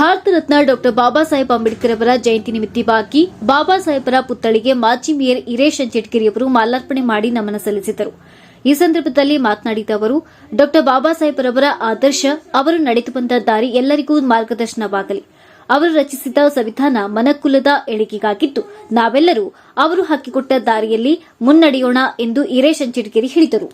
ರತ್ನ doctor Baba Saheb Ambedkar ಅವರ ಜಯಂತಿ ನಿಮಿತ್ತವಾಗಿ ಬಾಬಾ ಸಾಹೇಬರ ಪುತ್ಥಳಿಗೆ ಮಾಜಿ ಮೇಯರ್ ಹಿರೇಶ್ ಚಿಟ್ಕಿರಿಯವರು ಮಾಲಾರ್ಪಣೆ ಮಾಡಿ ನಮನ ಸಲ್ಲಿಸಿದರು. ಈ ಸಂದರ್ಭದಲ್ಲಿ ಮಾತನಾಡಿದ ಅವರು, ಡಾಕ್ಟರ್ ಬಾಬಾ ಸಾಹೇಬರವರ ಆದರ್ಶ, ಅವರು ನಡೆದು ಬಂದ ದಾರಿ ಎಲ್ಲರಿಗೂ ಮಾರ್ಗದರ್ಶನವಾಗಲಿ. ಅವರು ರಚಿಸಿದ ಸಂವಿಧಾನ ಮನಕುಲದ ಏಳಿಗೆಗಾಗಿದ್ದು ನಾವೆಲ್ಲರೂ ಅವರು ಹಾಕಿಕೊಟ್ಟ ದಾರಿಯಲ್ಲಿ ಮುನ್ನಡೆಯೋಣ ಎಂದು ಹಿರೇಶ್ ಚಿಟ್ಕಿರಿ ಹೇಳಿದರು.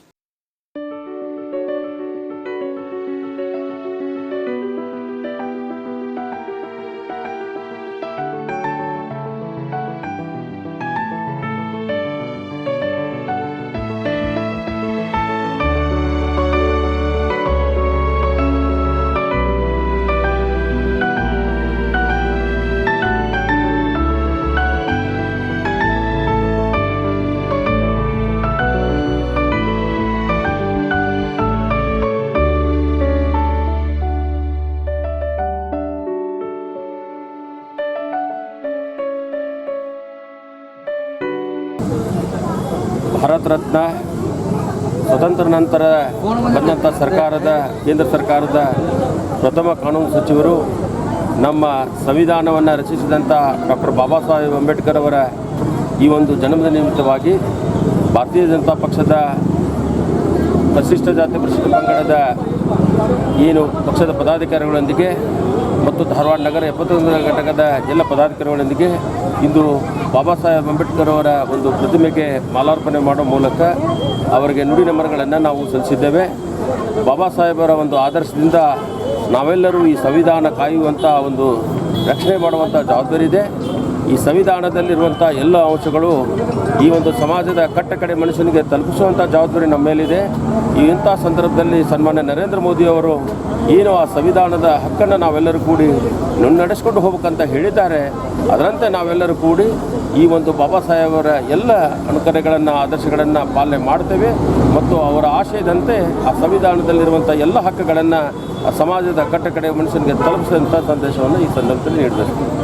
ಭಾರತ ರತ್ನ ಸ್ವತಂತ್ರ ನಂತರ ಬಂದಂಥ ಸರ್ಕಾರದ, ಕೇಂದ್ರ ಸರ್ಕಾರದ ಪ್ರಥಮ ಕಾನೂನು ಸಚಿವರು ನಮ್ಮ ಸಂವಿಧಾನವನ್ನು ರಚಿಸಿದಂಥ ಡಾಕ್ಟರ್ ಬಾಬಾ ಸಾಹೇಬ್ ಅಂಬೇಡ್ಕರ್ ಅವರ ಈ ಒಂದು ಜನ್ಮದ ನಿಮಿತ್ತವಾಗಿ ಭಾರತೀಯ ಜನತಾ ಪಕ್ಷದ ಪರಿಶಿಷ್ಟ ಜಾತಿ ಪರಿಶಿಷ್ಟ ಪಂಗಡದ ಏನು ಪಕ್ಷದ ಪದಾಧಿಕಾರಿಗಳೊಂದಿಗೆ ಮತ್ತು ಧಾರವಾಡ ನಗರ ಎಪ್ಪತ್ತೊಂದನೇ ಘಟಕದ ಎಲ್ಲ ಪದಾಧಿಕಾರಿಗಳೊಂದಿಗೆ ಇಂದು ಬಾಬಾ ಸಾಹೇಬ್ ಅಂಬೇಡ್ಕರ್ ಅವರ ಒಂದು ಪ್ರತಿಮೆಗೆ ಮಾಲಾರ್ಪಣೆ ಮಾಡೋ ಮೂಲಕ ಅವರಿಗೆ ನುಡಿ ನಮನಗಳನ್ನು ನಾವು ಸಲ್ಲಿಸಿದ್ದೇವೆ. ಬಾಬಾ ಸಾಹೇಬರ ಒಂದು ಆದರ್ಶದಿಂದ ನಾವೆಲ್ಲರೂ ಈ ಸಂವಿಧಾನ ಕಾಯುವಂಥ ಒಂದು ರಕ್ಷಣೆ ಮಾಡುವಂಥ ಜವಾಬ್ದಾರಿ ಇದೆ. ಈ ಸಂವಿಧಾನದಲ್ಲಿರುವಂಥ ಎಲ್ಲ ಅಂಶಗಳು ಈ ಒಂದು ಸಮಾಜದ ಕಟ್ಟಕಡೆ ಮನುಷ್ಯನಿಗೆ ತಲುಪಿಸುವಂಥ ಜವಾಬ್ದಾರಿ ನಮ್ಮ ಮೇಲಿದೆ. ಈ ಇಂಥ ಸಂದರ್ಭದಲ್ಲಿ ಸನ್ಮಾನ್ಯ ನರೇಂದ್ರ ಮೋದಿಯವರು ಏನು ಆ ಸಂವಿಧಾನದ ಹಕ್ಕನ್ನು ನಾವೆಲ್ಲರೂ ಕೂಡಿ ನಡೆಸ್ಕೊಂಡು ಹೋಗ್ಬೇಕಂತ ಹೇಳಿದ್ದಾರೆ. ಅದರಂತೆ ನಾವೆಲ್ಲರೂ ಕೂಡಿ ಈ ಒಂದು ಬಾಬಾ ಸಾಹೇಬರ ಎಲ್ಲ ಅನುಕರಣೆಗಳನ್ನು, ಆದರ್ಶಗಳನ್ನು ಪಾಲನೆ ಮಾಡ್ತೇವೆ ಮತ್ತು ಅವರ ಆಶಯದಂತೆ ಆ ಸಂವಿಧಾನದಲ್ಲಿರುವಂಥ ಎಲ್ಲ ಹಕ್ಕುಗಳನ್ನು ಸಮಾಜದ ಕಟ್ಟಕಡೆ ಮನುಷ್ಯನಿಗೆ ತಲುಪಿಸಿದಂಥ ಸಂದೇಶವನ್ನು ಈ ಸಂದರ್ಭದಲ್ಲಿ ನೀಡಬೇಕು